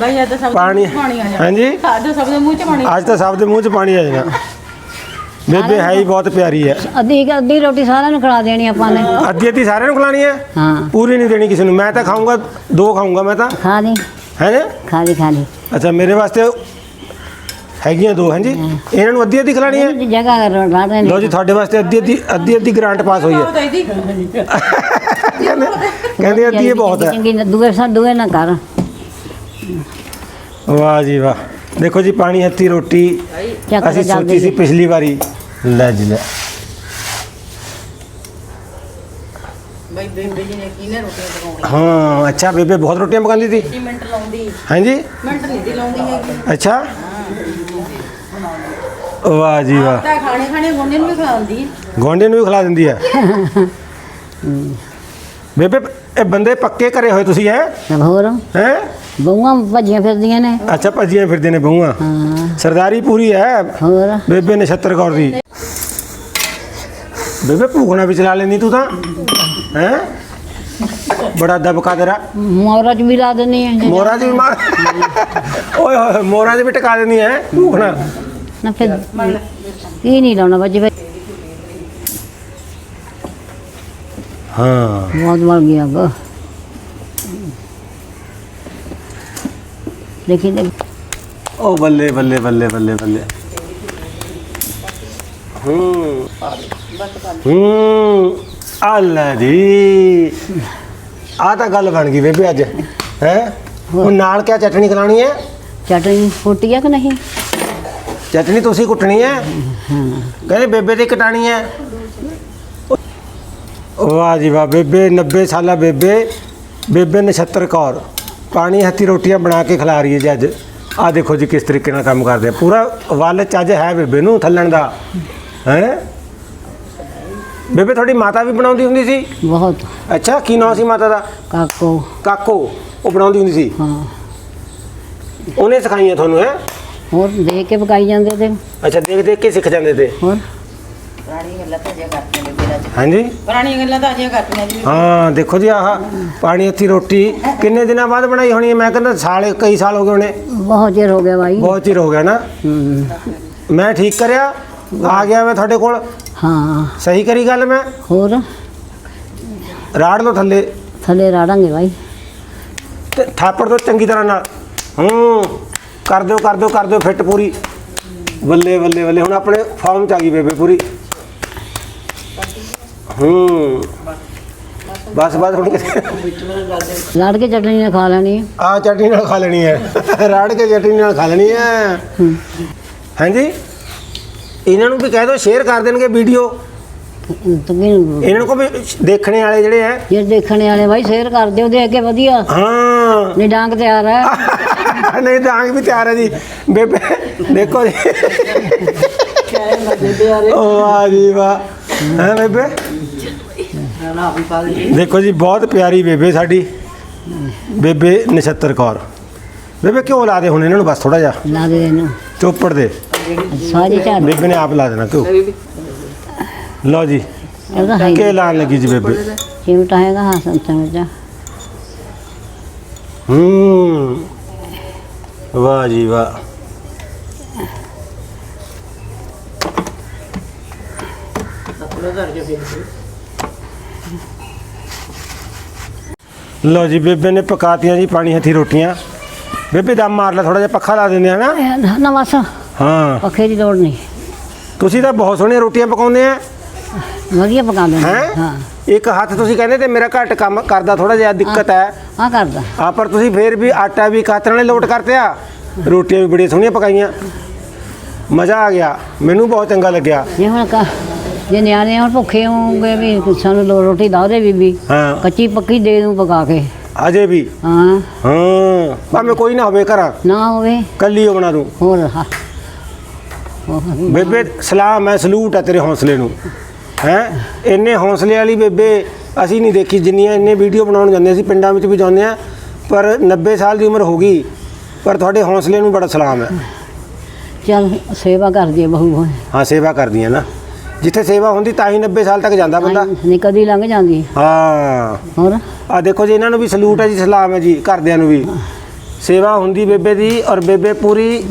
ਬਾਈ ਅੱਜ ਤਾਂ ਸਭ ਪਾਣੀ ਪਾਣੀ ਆ ਜਾ ਹਾਂਜੀ? ਅੱਜ ਸਭ ਦੇ ਮੂੰਹ 'ਚ ਪਾਣੀ ਅੱਜ ਤਾਂ ਸਭ ਦੇ ਮੂੰਹ 'ਚ ਪਾਣੀ ਆ ਜਾਣਾ। ਬੇਬੇ ਹੈ ਹੀ ਬਹੁਤ ਪਿਆਰੀ ਹੈ। ਅੱਧੀ ਅੱਧੀ ਰੋਟੀ ਸਾਰਿਆਂ ਨੂੰ ਖਿਲਾ ਦੇਣੀ ਆਪਾਂ ਨੇ। ਅੱਧੀ ਅੱਧੀ ਸਾਰਿਆਂ ਨੂੰ ਖਿਲਾਣੀ ਹੈ? ਹਾਂ। ਪੂਰੀ ਨਹੀਂ ਦੇਣੀ ਕਿਸੇ ਨੂੰ। ਮੈਂ ਤਾਂ ਖਾਊਂਗਾ ਦੋ ਖਾਊਂਗਾ ਮੈਂ ਤਾਂ। ਖਾ ਲਈ। ਹੈ ਨਾ? ਖਾ ਲਈ ਖਾ ਲਈ। ਅੱਛਾ ਮੇਰੇ ਵਾਸਤੇ ਹੈਗੀਆਂ ਦੋ ਹਾਂਜੀ? ਇਹਨਾਂ ਨੂੰ ਅੱਧੀ ਅੱਧੀ ਖਿਲਾਣੀ ਹੈ ਜਗ੍ਹਾ ਰਾੜ ਦੇ ਲਓ ਜੀ ਤੁਹਾਡੇ ਵਾਸਤੇ ਅੱਧੀ ਅੱਧੀ ਅੱਧੀ ਅੱਧੀ ਗ੍ਰਾਂਟ ਪਾਸ ਹੋਈ ਹੈ ਕਹਿੰਦੇ ਕਹਿੰਦੇ ਅੱਧੀ ਇਹ ਬਹੁਤ ਹੈ। ਚੰਗੀ ਦੂਏ ਸਾ ਦੂਏ ਨਾ ਕਰ। ਵਾਹ ਜੀ ਵਾਹ। ਦੇਖੋ ਜੀ ਪਾਣੀ ਹੱਥੀ ਰੋਟੀ ਚੱਕ ਅਸੀਂ ਸੋਚੀ ਸੀ ਪਿਛਲੀ ਵਾਰੀ। ਲੈ ਜੀ ਲੈ। ਬਾਈ ਬੇਬੇ ਜੀ ਨੇ ਕਿਹਨੇ ਰੋਟੀਆਂ ਪਕਾਉਣੀਆਂ? ਹਾਂ ਅੱਛਾ ਬੇਬੇ ਬਹੁਤ ਰੋਟੀਆਂ ਪਕਾਉਂਦੀ ਸੀ। 20 ਮਿੰਟ ਲਾਉਂਦੀ। ਹਾਂਜੀ? ਮਿੰਟ ਨਹੀਂ ਦੀ ਲਾਉਂਦੀ ਹੈਗੀ। ਅੱਛਾ? ਵਾਹ ਜੀ ਵਾਹ। ਤਾਂ ਖਾਣੇ ਖਾਣੇ ਗੁੰਡੇ ਨੂੰ ਵੀ ਖਵਾਉਂਦੀ ਗਵਾਂਢੀ ਨੂੰ ਵੀ ਖਿਲਾ ਦਿੰਦੀ ਹੈ। ਬੇਬੇ ਇਹ ਬੰਦੇ ਪੱਕੇ ਕਰੇ ਹੋਏ ਤੁਸੀਂ ਹੈ? ਹੋਰ? ਹੈ? ਬਹੂਆਂ ਭੱਜੀਆਂ ਫਿਰਦੀਆਂ ਨੇ। ਅੱਛਾ ਭੱਜੀਆਂ ਫਿਰਦੇ ਨੇ ਬਹੂਆਂ। ਹਾਂ। ਸਰਦਾਰੀ ਪੂਰੀ ਹੈ। ਹੋਰ? ਬੇਬੇ ਨਛੱਤਰ ਕੌਰ ਦੀ। ਬੇਬੇ ਭੂਖਣਾ ਵੀ ਚਲਾ ਲੈਂਦੀ ਤੂੰ ਤਾਂ। ਹੈ? ਬੜਾ ਦਬਕਾ ਤੇਰਾ। ਮੋਰਾ ਚ ਵੀ ਲਾ ਦਿੰਦੀ ਹੈ। ਮੋਰਾ ਦੀ ਵੀ ਮਾਰ ਓਏ ਹੋਏ ਮੋਰਾ ਦੀ ਵੀ ਟਕਾ ਦਿੰਦੀ ਹੈ ਭੂਖਣਾ ਨਾ ਫਿਰ ਕੀ ਨਹੀਂ ਲਾਉਣਾ ਬੱਜੇ ਬੱਜੇ ਹਾਂ ਬਹੁਤ ਮਰ ਗਿਆ ਬ ਲੇਕਿਨ ਉਹ ਬੱਲੇ ਬੱਲੇ ਬੱਲੇ ਬੱਲੇ ਬੱਲੇ ਹੂੰ ਹੂੰ ਅੱਲਾ ਦੀ ਆ ਤਾਂ ਗੱਲ ਬਣ ਗਈ ਬੇਬੇ ਅੱਜ ਹੈ ਉਹ ਨਾਲ ਕਿਆ ਚਟਣੀ ਖਲਾਣੀ ਹੈ ਚਟਨੀ ਫੁੱਟੀ ਆ ਕਿ ਚਟਣੀ ਤੁਸੀਂ ਕੁੱਟਣੀ ਹੈ? ਕਹਿੰਦੇ ਬੇਬੇ ਦੀ ਕਟਾਣੀ ਹੈ। ਵਾਹ ਜੀ ਵਾਹ ਬੇਬੇ 90 ਸਾਲਾ ਬੇਬੇ। ਬੇਬੇ ਨਛੱਤਰ ਕੌਰ। ਪਾਣੀ ਹੱਥੀ ਰੋਟੀਆਂ ਬਣਾ ਕੇ ਖਿਲਾ ਰਹੀ ਹੈ ਜੀ ਅੱਜ। ਆ ਦੇਖੋ ਜੀ ਕਿਸ ਤਰੀਕੇ ਨਾਲ ਕੰਮ ਕਰਦੇ ਆ। ਪੂਰਾ ਵੱਲ ਚੱਜ ਹੈ ਬੇਬੇ ਨੂੰ ਥੱਲਣ ਦਾ। ਹੈ? ਬੇਬੇ ਤੁਹਾਡੀ ਮਾਤਾ ਵੀ ਬਣਾਉਂਦੀ ਹੁੰਦੀ ਸੀ? ਬਹੁਤ। ਅੱਛਾ ਕੀ ਨਾਂ ਸੀ ਮਾਤਾ ਦਾ? ਕਾਕੋ। ਕਾਕੋ। ਉਹ ਬਣਾਉਂਦੀ ਹੁੰਦੀ ਸੀ? ਹਾਂ। ਉਹਨੇ ਸਿਖਾਈਆਂ ਤੁਹਾਨੂੰ ਹੈ? ਹੋਰ ਦੇਖ ਕੇ ਪਕਾਈ ਜਾਂਦੇ ਤੇ। ਅੱਛਾ ਦੇਖ ਦੇਖ ਕੇ ਸਿੱਖ ਜਾਂਦੇ ਤੇ। ਹੋਰ? ਪੁਰਾਣੀਆਂ ਗੱਲਾਂ ਤਾਂ ਅਜੇ ਕਰਤੀਆਂ ਨੇ ਮੇਰਾ ਹਾਂਜੀ? ਪੁਰਾਣੀਆਂ ਗੱਲਾਂ ਤਾਂ ਅਜੇ ਕਰਤੀਆਂ ਜੀ ਹਾਂ ਦੇਖੋ ਜੀ ਆਹ ਪਾਣੀ ਹੱਥੀ ਰੋਟੀ। ਕਿੰਨੇ ਦਿਨਾਂ ਬਾਅਦ ਬਣਾਈ ਹੋਣੀ ਹੈ? ਮੈਂ ਕਹਿੰਦਾ ਸਾਲ ਕਈ ਸਾਲ ਹੋ ਗਏ ਹੋਣੇ। ਬਹੁਤ ਚਿਰ ਹੋ ਗਿਆ ਭਾਈ ਬਹੁਤ ਚਿਰ ਹੋ ਗਿਆ ਨਾ? ਹੂੰ। ਮੈਂ ਠੀਕ ਕਰਿਆ। ਆ ਗਿਆ ਮੈਂ ਤੁਹਾਡੇ ਕੋਲ। ਹਾਂ। ਸਹੀ ਕਰੀ ਗੱਲ ਮੈਂ? ਹੋਰ? ਰਾੜ ਲੋ ਥੱਲੇ। ਥੱਲੇ ਰਾੜਾਂਗੇ ਭਾਈ ਤੇ ਥਾਪੜ ਦੋ ਚੰਗੀ ਤਰ੍ਹਾਂ ਨਾਲ। ਹੂੰ। ਕਰ ਦਿਓ ਕਰ ਦਿਓ ਕਰ ਦਿਓ ਫਿੱਟ ਪੂਰੀ। ਬੱਲੇ ਬੱਲੇ ਬੱਲੇ। ਹੁਣ ਆਪਣੇ ਫਾਰਮ ਚ ਆ ਗਈ ਬੇਬੇ ਪੂਰੀ। ਹੂੰ। ਬਸ ਬਸ ਹੁਣ ਲੜ ਕੇ ਚਟਨੀ ਨਾਲ ਖਾ ਲੈਣੀ ਹੈ। ਆ ਚਟਨੀ ਨਾਲ ਖਾ ਲੈਣੀ ਹੈ। ਰਾੜ ਕੇ ਚਟਨੀ ਨਾਲ ਖਾ ਲੈਣੀ ਹੈ। ਹਾਂਜੀ? ਇਹਨਾਂ ਨੂੰ ਵੀ ਕਹਿ ਦਿਓ ਸ਼ੇਅਰ ਕਰ ਦੇਣਗੇ ਵੀਡੀਓ ਇਹਨਾਂ ਨੂੰ ਕੋ ਵੀ ਦੇਖਣੇ ਵਾਲੇ ਜਿਹੜੇ ਹੈ। ਜੇ ਦੇਖਣ ਵਾਲੇ ਭਾਈ ਸ਼ੇਅਰ ਕਰ ਦਿਓ ਦੇ ਅੱਗੇ ਵਧੀਆ। ਹਾਂ। ਨਹੀਂ ਡਾਂਗ ਤਿਆਰ ਹੈ। ਨਹੀਂ ਡਾਂਗ ਵੀ ਤਿਆਰ ਹੈ ਜੀ। ਬੇਬੇ ਦੇਖੋ ਜੀ। ਵਾਹ ਜੀ ਵਾਹ। ਹੈ ਬੇਬੇ? ਦੇਖੋ ਜੀ ਬਹੁਤ ਪਿਆਰੀ ਬੇਬੇ ਸਾਡੀ। ਬੇਬੇ ਨਛੱਤਰ ਕੌਰ। ਬੇਬੇ ਕਿਉਂ ਲਾ ਦੇ ਹੁਣ ਇਹਨਾਂ ਨੂੰ? ਬਸ ਥੋੜਾ ਜਿਹਾ। ਲਾ ਦੇ ਇਹਨੂੰ। ਚੋਪੜ ਦੇ। ਸਾਰੀ ਝਾੜ। ਬੇਬੇ ਨੇ ਆਪ ਲਾ ਦੇਣਾ ਕਿਉਂ ਲਓ ਜੀ। ਕੇ ਲਾਣ ਲੱਗੀ ਜੀ ਬੇਬੇ? ਚਿਮਟਾ ਹੈਗਾ? ਹਾਂ ਸੰਤਾਂ ਵਿੱਚ ਹੂੰ। ਵਾਹ ਜੀ ਵਾਹ। ਲਓ ਜੀ ਬੇਬੇ ਨੇ ਪਕਾਤੀਆਂ ਜੀ ਪਾਣੀ ਹੱਥੀ ਰੋਟੀਆਂ। ਬੇਬੇ ਦਮ ਮਾਰ ਲੈ ਥੋੜਾ ਜਿਹਾ ਪੱਖਾ ਲਾ ਦਿੰਦੇ ਆ ਨਾ। ਇਹ ਨਾ ਬਸ ਹਾਂ। ਪੱਖੇ ਦੀ ਲੋੜ ਨਹੀਂ। ਤੁਸੀਂ ਤਾਂ ਬਹੁਤ ਸੋਹਣੀਆਂ ਰੋਟੀਆਂ ਪਕਾਉਂਦੇ ਆ। ਵਧੀਆ ਪਕਾ ਦਿੰਦੇ ਹੈ? ਹਾਂ। ਇੱਕ ਹੱਥ ਤੁਸੀਂ ਕਹਿੰਦੇ ਤੇ ਮੇਰਾ ਘੱਟ ਕੰਮ ਕਰਦਾ ਥੋੜਾ ਜਿਹਾ ਦਿੱਕਤ ਹੈ। ਆ ਕਰਦਾ। ਆ ਪਰ ਤੁਸੀਂ ਫੇਰ ਵੀ ਆਟਾ ਵੀ ਕਾਤਣ ਵਾਲੇ ਲੋਟ ਕਰਤੇ ਆ ਰੋਟੀਆਂ ਵੀ ਬੜੀਆਂ ਸੋਹਣੀਆਂ ਪਕਾਈਆਂ। ਮਜ਼ਾ ਆ ਗਿਆ। ਮੈਨੂੰ ਬਹੁਤ ਚੰਗਾ ਲੱਗਿਆ। ਜੇ ਹੁਣ ਕ- ਜੇ ਨਿਆਣੇ ਹੁਣ ਭੁੱਖੇ ਹੋਣਗੇ ਵੀ ਸਾਨੂੰ ਲੋ ਰੋਟੀ ਲਾ ਦੇ ਬੀਬੀ ਹਾਂ। ਕੱਚੀ ਪੱਕੀ ਦੇ ਦੂੰ ਪਕਾ ਕੇ। ਅਜੇ ਵੀ? ਹਾਂ। ਹਾਂ। ਭਾਵੇਂ ਕੋਈ ਨਾ ਹੋਵੇ ਘਰਾਂ। ਨਾ ਹੋਵੇ। ਕੱਲੀ ਉਹ ਬਣਾ ਦੂੰ। ਹੋਰ ਹਾਂ ਹੋਰ ਬੇਬੇ ਸਲਾਮ ਹੈ ਸਲੂਟ ਹੈ ਤੇਰੇ ਹੌਸਲੇ ਨੂੰ। ਹੈ? ਇੰਨੇ ਹੌਸਲੇ ਵਾਲੀ ਬੇਬੇ ਅਸੀਂ ਨਹੀਂ ਦੇਖੀ ਜਿੰਨੀਆਂ ਇੰਨੇ ਵੀਡੀਓ ਬਣਾਉਣ ਜਾਂਦੇ ਅਸੀਂ ਪਿੰਡਾਂ ਵਿੱਚ ਵੀ ਜਾਂਦੇ ਆ ਪਰ 90 ਸਾਲ ਦੀ ਉਮਰ ਹੋ ਗਈ ਪਰ ਤੁਹਾਡੇ ਹੌਸਲੇ ਨੂੰ ਬੜਾ ਸਲਾਮ ਹੈ। ਚੱਲ ਸੇਵਾ ਕਰਦੀ ਹੈ ਬਹੂ ਹਾਂ ਸੇਵਾ ਕਰਦੀਆਂ ਨਾ। ਜਿੱਥੇ ਸੇਵਾ ਹੁੰਦੀ ਤਾਂ ਹੀ 90 ਸਾਲ ਤੱਕ ਜਾਂਦਾ ਬੰਦਾ। ਨਹੀਂ ਕਦੀ ਲੰਘ ਜਾਂਦੀ। ਹਾਂ। ਹੋਰ? ਆ ਦੇਖੋ ਜੀ ਇਹਨਾਂ ਨੂੰ ਵੀ ਸਲੂਟ ਹੈ ਜੀ ਸਲਾਮ ਹੈ ਜੀ ਘਰਦਿਆਂ ਨੂੰ ਵੀ। ਸੇਵਾ ਹੁੰਦੀ ਬੇਬੇ ਦੀ ਔਰ ਬੇਬੇ ਪੂਰੀ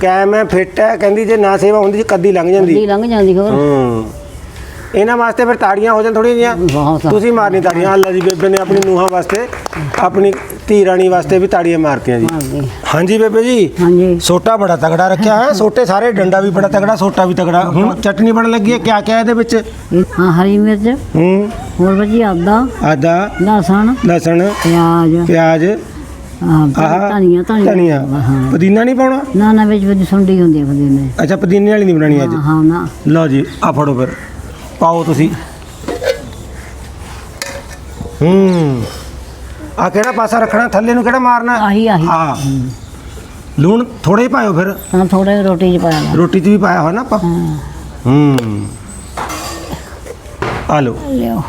ਕਾਇਮ ਹੈ ਫਿੱਟ ਹੈ ਕਹਿੰਦੀ ਜੇ ਨਾ ਸੇਵਾ ਹੁੰਦੀ ਜੀ ਕੱਦੀ ਲੰਘ ਕਦੀ ਜਾਂਦੀ ਲੰਘ ਜਾਂਦੀ ਹੋਰ? ਹੂੰ। ਇਹਨਾਂ ਵਾਸਤੇ ਫਿਰ ਤਾੜੀਆਂ ਹੋ ਜਾਣ ਥੋੜੀਆਂ ਜੀਆਂ। ਤੁਸੀਂ ਮਾਰਨੀ ਤਾੜੀਆਂ ਅੱਲਾ ਜੀ ਬੇਬੇ ਨੇ ਆਪਣੀ ਨੂੰਹਾਂ ਵਾਸਤੇ ਆਪਣੀ ਧੀ ਰਾਣੀ ਵਾਸਤੇ ਵੀ ਤਾੜੀਆਂ ਮਾਰਤੀਆਂ ਜੀ। ਹਾਂਜੀ। ਬੇਬੇ ਜੀ? ਹਾਂਜੀ। ਸੋਟਾ ਬੜਾ ਤਗੜਾ ਰੱਖਿਆ ਹੈ ਸੋਟੇ ਸਾਰੇ ਡੰਡਾ ਵੀ ਬੜਾ ਤਗੜਾ ਸੋਟਾ ਵੀ ਤਗੜਾ। ਹੁਣ ਚਟਨੀ ਬਣਨ ਲੱਗੀ ਹੈ ਕਿਆ ਕਿਆ ਇਹਦੇ ਵਿੱਚ? ਹਾਂ ਹਰੀ ਮਿਰਚ। ਹੂੰ। ਹੋਰ ਭਾਜੀ ਆਦਾ। ਆਦਾ। ਲਸਣ। ਲਸਣ। ਪਿਆਜ਼। ਪਿਆਜ਼। ਧਨੀਆ ਧਨੀਆ। ਪੁਦੀਨਾ ਨਹੀਂ ਪਾਉਣਾ? ਨਾ ਨਾ ਵਿੱਚ ਵਿੱਚ ਸੁੰਡੀ ਹੁੰਦੀ ਹੈ ਪੁਦੀਨੇ। ਅੱਛਾ ਪੁਦੀਨੇ ਵਾਲੀ ਨਹੀਂ ਬਣਾਣੀ ਅੱਜ? ਹਾਂ ਨਾ। ਲਓ ਜੀ ਆ ਫੜੋ ਫਿਰ। ਪਾਓ ਤੁਸੀਂ। ਹੂੰ। ਆ ਕਿਹੜਾ ਪਾਸਾ ਰੱਖਣਾ? ਥੱਲੇ ਨੂੰ ਕਿਹੜਾ ਮਾਰਨਾ? ਆਹੀ ਆਹੀ। ਆ ਲੂਣ ਥੋੜਾ ਹੀ ਪਾਇਓ ਫਿਰ। ਹਾਂ ਥੋੜੇ ਰੋਟੀ ਚ ਪਾਇਆ। ਰੋਟੀ 'ਚ ਵੀ ਪਾਇਆ ਹੋਇਆ ਨਾ ਆਪਾਂ? ਹਾਂ। ਹੂੰ। ਆ ਲਓ। ਲਿਓ।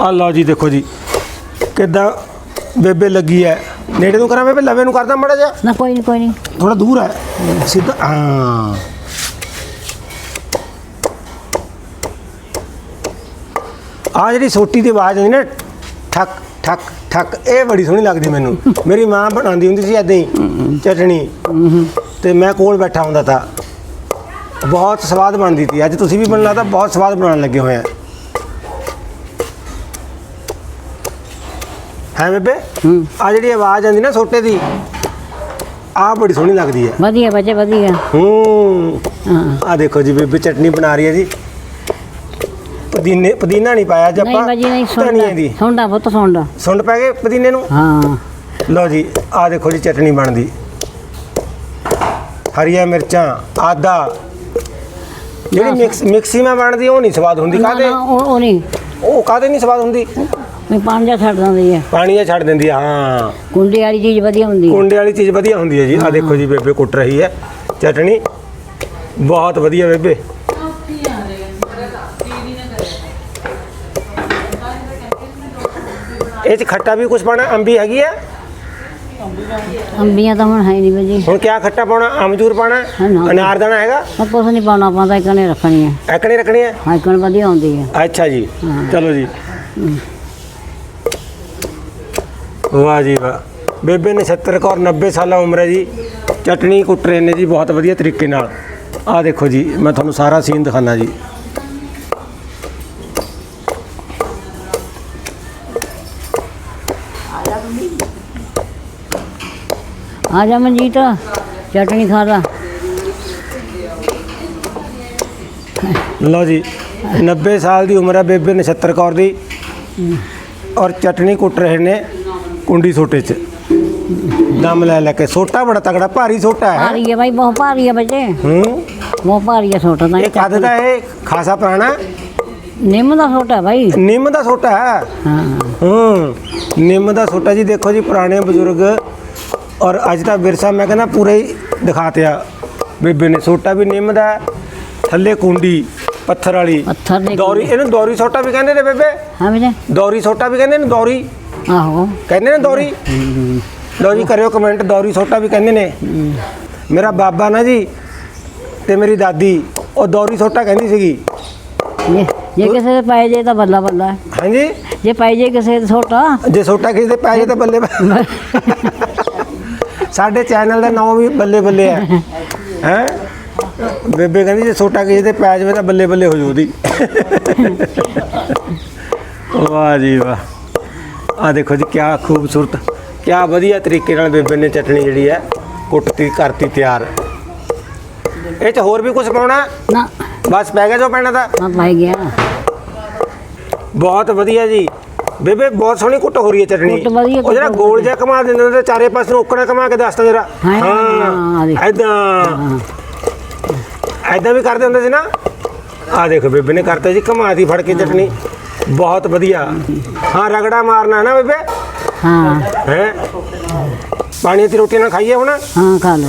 ਆ ਲਓ ਜੀ ਦੇਖੋ ਜੀ। ਕਿੱਦਾਂ ਬੇਬੇ ਲੱਗੀ ਹੈ ਨੇੜੇ ਨੂੰ ਕਰਾਂ ਬੇਬੇ? ਲਵੇ ਨੂੰ ਕਰਦਾ ਮੜਾ ਜਾ ਨਾ ਕੋਈ ਨਹੀਂ ਕੋਈ ਨਹੀਂ ਥੋੜਾ ਦੂਰ ਹੈ ਸਿੱਧਾ ਹਾਂ। ਆ ਜਿਹੜੀ ਸੋਟੀ ਦੀ ਆਵਾਜ਼ ਆਉਂਦੀ ਨਾ ਠੱਕ ਠੱਕ ਠੱਕ ਇਹ ਬੜੀ ਸੋਹਣੀ ਲੱਗਦੀ ਮੈਨੂੰ। ਮੇਰੀ ਮਾਂ ਬਣਾਉਂਦੀ ਹੁੰਦੀ ਸੀ ਐਦਾਂ ਹੀ ਚਟਣੀ। ਤੇ ਮੈਂ ਕੋਲ ਬੈਠਾ ਹੁੰਦਾ ਤਾਂ। ਬਹੁਤ ਸਵਾਦ ਬਣਦੀ ਸੀ। ਅੱਜ ਤੁਸੀਂ ਵੀ ਬਣਨਾ ਤਾਂ ਬਹੁਤ ਸਵਾਦ ਬਣਾਉਣ ਲੱਗੇ ਹੋਏ ਆ। ਹੈ ਬੇਬੇ? ਆ ਜਿਹੜੀ ਆਵਾਜ਼ ਆਉਂਦੀ ਨਾ ਸੋਟੇ ਦੀ ਆ ਬੜੀ ਸੋਹਣੀ ਲੱਗਦੀ ਹੈ। ਵਧੀਆ ਬੱਚੇ ਵਧੀਆ। ਹੂੰ। ਹਾਂ। ਆ ਦੇਖੋ ਜੀ ਬੇਬੇ ਚਟਨੀ ਬਣਾ ਰਹੀ ਹੈ ਜੀ। ਪੁਦੀਨੇ ਪੁਦੀਨਾ ਨਹੀਂ ਪਾਇਆ ਅੱਜ ਨਹੀਂ ਬਾਜੀ ਨਹੀਂ ਧਨੀਏ ਦੀ। ਸੁਣਦਾ ਸੁਣਦਾ ਪੁੱਤ ਸੁਣਦਾ। ਸੁੰਡ ਪੈ ਗਏ ਪੁਦੀਨੇ ਨੂੰ? ਹਾਂ। ਲਓ ਜੀ ਆ ਦੇਖੋ ਜੀ ਚਟਨੀ ਬਣਦੀ। ਹਰੀਆਂ ਮਿਰਚਾਂ ਆਦਾ ਜਿਹੜੀ ਮਿਕਸ ਮਿਕਸੀ ਮੈਂ ਬਣਦੀ ਉਹ ਨਹੀਂ ਸਵਾਦ ਹੁੰਦੀ। ਨਾ, ਕਾਦੇ ਨਾ, ਉਹ ਉਹ ਨਹੀਂ। ਉਹ ਕਾਦੇ ਨਹੀਂ ਸਵਾਦ ਹੁੰਦੀ? ਮੈਂ ਪਾਣੀ ਜਿਹਾ ਛੱਡ ਦਿੰਦੀ ਹੈ ਪਾਣੀ ਜਿਹਾ ਛੱਡ ਦਿੰਦੀ ਆ ਹਾਂ। ਕੁੰਡੀ ਵਾਲੀ ਚੀਜ਼ ਵਧੀਆ ਹੁੰਦੀ ਹੈ ਕੁੰਡੇ ਵਾਲੀ ਚੀਜ਼ ਵਧੀਆ ਹੁੰਦੀ ਹੈ ਜੀ। ਆ ਦੇਖੋ ਜੀ ਬੇਬੇ ਕੁੱਟ ਰਹੀ ਹੈ। ਚਟਣੀ ਬਹੁਤ ਵਧੀਆ ਬੇਬੇ। ਇਹ ਚ ਖੱਟਾ ਵੀ ਕੁਝ ਪਾਣਾ ਅੰਬੀ ਹੈਗੀ ਆ? ਅੰਬੀਆਂ ਤਾਂ ਹੁਣ ਹੈ ਨਹੀਂ ਬਾਜੀ ਹੁਣ ਕਿਆ ਖੱਟਾ ਪਾਉਣਾ ਅਮਚੂਰ ਪਾਣਾ ਹਾਂ, ਨਾ। ਅਨਾਰਦਾਨਾ ਹੈਗਾ? ਮੈਂ ਕੁਛ ਨਹੀਂ ਪਾਉਣਾ ਪਾਉਂਦਾ ਇੱਕ ਨੇ ਰੱਖਣੀ ਹੈ ਐਕਣੇ ਰੱਖਣੀ ਹੈ ਆਈਕਨ ਵਧੀਆ ਹੁੰਦੀ ਹੈ ਅੱਛਾ ਜੀ। ਚਲੋ ਜੀ। ਵਾਹ ਜੀ ਵਾਹ। ਬੇਬੇ ਨੇ 70 ਕੌਰ 90 ਸਾਲਾਂ ਉਮਰ ਹੈ ਜੀ। ਚਟਣੀ ਕੁੱਟ ਰਹੇ ਨੇ ਜੀ ਬਹੁਤ ਵਧੀਆ ਤਰੀਕੇ ਨਾਲ। ਆਹ ਦੇਖੋ ਜੀ ਮੈਂ ਤੁਹਾਨੂੰ ਸਾਰਾ ਸੀਨ ਦਿਖਾਣਾ ਜੀ। ਆ ਜਾ ਮਨਜੀਤ ਚਟਣੀ ਖਾ ਲਾ। ਲਓ ਜੀ 90 ਸਾਲ ਦੀ ਉਮਰ ਹੈ ਬੇਬੇ ਨੇ 70 ਕੌਰ ਦੀ। ਔਰ ਚਟਣੀ ਕੁੱਟ ਰਹੇ ਨੇ ਕੁੰਡੀ ਸੋਟੇ 'ਚ। ਦਮ ਲੈ ਲੈ ਕੇ। ਸੋਟਾ ਬੜਾ ਤਗੜਾ ਭਾਰੀ ਸੋਟਾ ਹੈ। ਭਾਰੀ ਹੈ ਭਾਈ ਬਹੁਤ ਭਾਰੀ ਹੈ ਬੱਚੇ। ਹੂੰ। ਬਹੁਤ ਭਾਰੀ ਹੈ ਛੋਟਾ ਤਾਂ। ਇਹ ਕਦ ਦਾ ਇਹ ਖਾਸਾ ਪੁਰਾਣਾ। ਨਿੰਮ ਦਾ ਛੋਟਾ ਭਾਈ ਨਿੰਮ ਦਾ ਸੋਟਾ ਹੈ। ਹਾਂ। ਹੂੰ। ਨਿੰਮ ਦਾ ਸੋਟਾ ਜੀ ਦੇਖੋ ਜੀ ਪੁਰਾਣੇ ਬਜ਼ੁਰਗ ਔਰ ਅੱਜ ਦਾ ਵਿਰਸਾ ਮੈਂ ਕਹਿੰਦਾ ਪੂਰਾ ਹੀ ਦਿਖਾਤਿਆ। ਬੇਬੇ ਨੇ ਸੋਟਾ ਵੀ ਨਿੰਮ ਦਾ ਹੈ, ਥੱਲੇ ਕੁੰਡੀ ਪੱਥਰ ਵਾਲੀ। ਪੱਥਰ ਦੇ ਦੌਰੀ ਇਹਨੂੰ ਦੌਰੀ ਸੋਟਾ ਵੀ ਕਹਿੰਦੇ ਨੇ ਬੇਬੇ? ਹਾਂ ਬੇਟੇ ਦੌਰੀ ਸੋਟਾ ਵੀ ਕਹਿੰਦੇ ਨੇ ਦੌਰੀ? ਆਹੋ। ਕਹਿੰਦੇ ਨੇ ਦੌਰੀ? ਲਓ ਜੀ ਕਰਿਓ ਕਮੈਂਟ ਦੌਰੀ ਸੋਟਾ ਵੀ ਕਹਿੰਦੇ ਨੇ। ਮੇਰਾ ਬਾਬਾ ਨਾ ਜੀ ਤੇ ਮੇਰੀ ਦਾਦੀ ਉਹ ਦੌਰੀ ਸੋਟਾ ਕਹਿੰਦੀ ਸੀਗੀ। ਜੇ ਜੇ ਕਿਸੇ ਦੇ ਪੈ ਜੇ ਤਾਂ ਬੱਲਾ ਬੱਲਾ। ਹੈ। ਹਾਂਜੀ? ਜੇ ਪੈ ਜੇ ਕਿਸੇ ਦੇ ਛੋਟਾ ਜੇ ਸੋਟਾ ਕਿਸੇ ਦੇ ਪੈ ਜਾਏ ਤਾਂ ਬੱਲੇ ਬੱਲੇ। ਸਾਡੇ ਚੈਨਲ ਦਾ ਨਾਮ ਵੀ ਬੱਲੇ ਬੱਲੇ ਹੈ ਹੈ? ਬੇਬੇ ਕਹਿੰਦੀ ਜੇ ਸੋਟਾ ਕਿਸੇ ਦੇ ਪੈ ਜਾਵੇ ਤਾਂ ਬੱਲੇ ਬੱਲੇ ਹੋ ਜੂ ਉਹਦੀ ਵਾਹ ਜੀ ਵਾਹ। ਆ ਦੇਖੋ ਜੀ ਕਿਆ ਖੂਬਸੂਰਤ ਕਿਆ ਵਧੀਆ ਤਰੀਕੇ ਨਾਲ ਬੇਬੇ ਨੇ ਚਟਣੀ ਜਿਹੜੀ ਹੈ ਕੁੱਟਤੀ ਕਰਤੀ ਤਿਆਰ। ਇਹ ਚ ਹੋਰ ਵੀ ਕੁਝ ਪਾਉਣਾ? ਨਾ। ਬਸ ਪੈ ਗਿਆ ਜੋ ਪੈਣਾ ਤਾਂ। ਨਾ ਪਾਈ ਗਿਆ। ਬਹੁਤ ਵਧੀਆ ਜੀ। ਬੇਬੇ ਬਹੁਤ ਸੋਹਣੀ ਕੁੱਟ ਹੋ ਰਹੀ ਹੈ ਚਟਣੀ। ਕੁੱਟ ਵਧੀਆ, ਉਹ ਜਿਹੜਾ ਗੋਲ ਜਿਹਾ ਕਮਾ ਦਿੰਦੇ ਨੇ ਤੇ ਚਾਰੇ ਪਾਸੇ ਨੂੰ ਉੱਕਣਾ ਕਮਾ ਕੇ ਦੱਸਦਾ ਜਰਾ। ਹਾਂ, ਹਾਂ, ਦੇਖ। ਐਦਾਂ ਹਾਂ। ਐਦਾਂ ਵੀ ਕਰਦੇ ਹੁੰਦੇ ਸੀ ਨਾ? ਆ ਦੇਖੋ ਬੇਬੇ ਨੇ ਕਰਤਾ ਜੀ ਕਮਾਤੀ ਫੜ ਕੇ ਚਟਣੀ। ਬਹੁਤ ਵਧੀਆ। ਹਾਂ ਰਗੜਾ ਮਾਰਨਾ ਨਾ ਬੇਬੇ? ਹਾਂ। ਹੈ? ਪਾਣੀ ਦੀ ਰੋਟੀ ਨਾਲ ਖਾਈਏ ਹੁਣ? ਹਾਂ ਖਾ ਲਓ।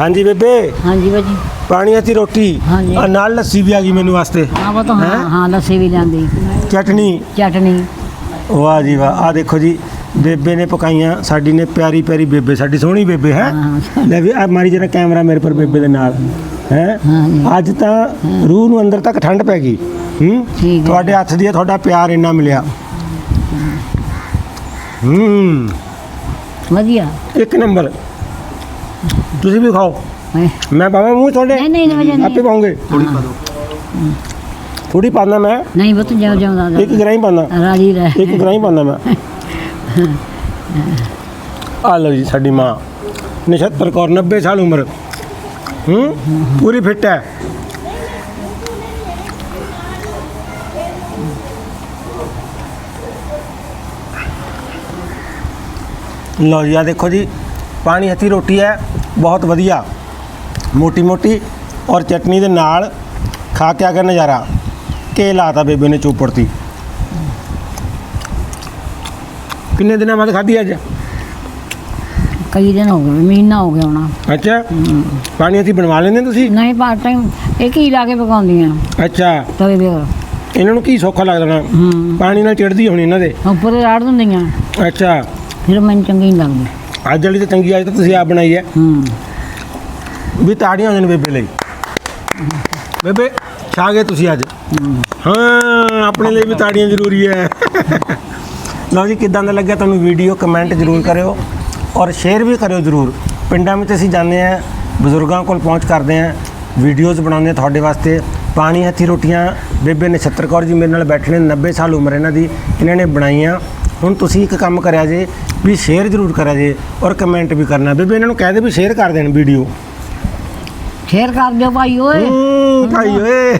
ਹਾਂਜੀ ਬੇਬੇ। ਹਾਂਜੀ ਬਾਜੀ ਪਾਣੀ ਦੀ ਰੋਟੀ। ਹਾਂਜੀ। ਆ ਨਾਲ ਲੱਸੀ ਵੀ ਆ ਗਈ ਮੈਨੂੰ ਵਾਸਤੇ। ਆ ਉਹ ਤਾਂ ਹਾਂ ਹੈਂ? ਹਾਂ ਲੱਸੀ ਵੀ ਲਿਆਂਦੀ। ਚਟਣੀ। ਚਟਣੀ। ਵਾਹ ਜੀ ਵਾਹ। ਆ ਦੇਖੋ ਜੀ ਬੇਬੇ ਨੇ ਪਕਾਈਆਂ ਸਾਡੀ ਨੇ ਪਿਆਰੀ ਪਿਆਰੀ ਬੇਬੇ ਸਾਡੀ ਸੋਹਣੀ ਬੇਬੇ ਹੈ? ਲੈ ਵੀ ਆ ਮਾਰੀ ਜਰਾ ਕੈਮਰਾ ਮੇਰੇ ਪਰ ਬੇਬੇ ਦੇ ਨਾਲ ਹੈ। ਅੱਜ ਤਾਂ ਰੂਹ ਨੂੰ ਅੰਦਰ ਤੱਕ ਠੰਡ ਪੈ ਗਈ ਹੂੰ। ਤੁਹਾਡੇ ਹੱਥ ਦੀ ਤੁਹਾਡਾ ਪਿਆਰ ਇੰਨਾ ਮਿਲਿਆ। ਹੂੰ। ਵਧੀਆ। ਇੱਕ ਨੰਬਰ। ਤੁਸੀਂ ਵੀ ਖਾਓ। ਮੈਂ ਪਾਵਾਂ ਮੂੰਹ ਤੁਹਾਡੇ ਨਹੀਂ ਨਹੀਂ ਨਹੀਂ ਵਜਨ ਆਪੇ ਪਾਉਂਗੇ। ਥੋੜੀ ਪਾ ਦੋ ਥੋੜੀ ਪਾਉਂਦਾ ਮੈਂ। ਨਹੀਂ ਬਤ ਜਿਉਂ ਜਿਉਂ ਦਾ ਇੱਕ ਗਰਾਈ ਪਾਉਂਦਾ। ਰਾਜੀ ਰਹਿ। ਇੱਕ ਗਰਾਈ ਪਾਉਂਦਾ ਮੈਂ। ਆ ਲਓ ਜੀ ਸਾਡੀ ਮਾਂ। ਨਛੱਤਰ ਕੌਰ 90 ਸਾਲ ਉਮਰ। ਹੂੰ? ਪੂਰੀ ਫਿੱਟ ਹੈ। ਲਓ ਜੀ ਆ ਦੇਖੋ ਜੀ। ਪਾਣੀ ਹੱਥੀ ਰੋਟੀ ਹੈ। ਬਹੁਤ ਵਧੀਆ। ਮੋਟੀ ਮੋਟੀ ਔਰ ਚਟਨੀ ਦੇ ਨਾਲ ਖਾ ਕੇ ਆ ਕੇ ਨਜ਼ਾਰਾ। ਕੇ ਲਾਤਾ ਬੇਬੇ ਨੇ ਚੋਪੜਤੀ ਕਿੰਨੇ ਦਿਨਾਂ ਬਾਅਦ ਖਾਧੀ ਅੱਜ? ਕਈ ਦਿਨ ਹੋ ਗਏ ਮਹੀਨਾ ਹੋ ਗਿਆ ਹੋਣਾ। ਅੱਛਾ ਪਾਣੀ ਅਸੀਂ ਬਣਵਾ ਲੈਂਦੇ ਤੁਸੀਂ? ਨਹੀਂ ਪਾਰਟ ਟਾਈਮ ਇਹ ਕੀ ਲਾ ਕੇ ਪਕਾਉਂਦੀਆਂ। ਅੱਛਾ। ਤਵੇ ਦੇ। ਇਹਨਾਂ ਨੂੰ ਕੀ ਸੌਖਾ ਲੱਗਦਾ ਹੂੰ। ਪਾਣੀ ਨਾਲ ਚਿੜਦੀ ਹੋਣੀ ਇਹਨਾਂ ਦੇ। ਉੱਪਰ ਰਾੜ ਦਿੰਦੀਆਂ। ਅੱਛਾ। ਫਿਰ ਮੈਨੂੰ ਚੰਗੀ ਨਹੀਂ ਲੱਗਦੀ। ਅੱਜ ਵਾਲੀ ਤਾਂ ਚੰਗੀ ਅੱਜ ਤਾਂ ਤੁਸੀਂ ਆਪ ਬਣਾਈ ਹੈ। ਹੂੰ। ਵੀ ਤਾੜੀਆਂ ਹੋ ਜਾਣ ਬੇਬੇ ਲਈ। ਬੇਬੇ ਛਾ ਗਏ ਤੁਸੀਂ ਅੱਜ। ਹਾਂ ਆਪਣੇ ਲਈ ਵੀ ਤਾੜੀਆਂ ਜ਼ਰੂਰੀ ਹੈ ਲਓ ਜੀ ਕਿਦਾਂ ਦਾ ਲੱਗਿਆ ਤੁਹਾਨੂੰ ਵੀਡੀਓ ਕਮੈਂਟ ਜ਼ਰੂਰ ਕਰਿਓ ਔਰ ਸ਼ੇਅਰ ਵੀ ਕਰਿਓ ਜ਼ਰੂਰ। ਪਿੰਡਾਂ ਵਿੱਚ ਅਸੀਂ ਜਾਂਦੇ ਹਾਂ ਬਜ਼ੁਰਗਾਂ ਕੋਲ ਪਹੁੰਚ ਕਰਦੇ ਹਾਂ ਵੀਡੀਓਜ਼ ਬਣਾਉਂਦੇ ਹਾਂ ਤੁਹਾਡੇ ਵਾਸਤੇ। ਪਾਣੀ ਹੱਥੀ ਰੋਟੀਆਂ ਬੇਬੇ ਨਛੱਤਰ ਕੌਰ ਜੀ ਮੇਰੇ ਨਾਲ ਬੈਠੇ ਨੇ 90 ਸਾਲ ਉਮਰ ਇਹਨਾਂ ਦੀ ਇਹਨਾਂ ਨੇ ਬਣਾਈਆਂ। ਹੁਣ ਤੁਸੀਂ ਇੱਕ ਕੰਮ ਕਰਿਆ ਜੇ ਵੀ ਸ਼ੇਅਰ ਜ਼ਰੂਰ ਕਰਿਆ ਜੇ ਔਰ ਕਮੈਂਟ ਵੀ ਕਰਨਾ। ਬੇਬੇ ਇਹਨਾਂ ਨੂੰ ਕਹਿ ਦੇ ਵੀ ਸ਼ੇਅਰ ਕਰ ਦੇਣ ਵੀਡੀਓ ਸ਼ੇਅਰ ਕਰ ਦਿਓ ਭਾਈ ਓਏ। ਭਾਈ ਓਏ।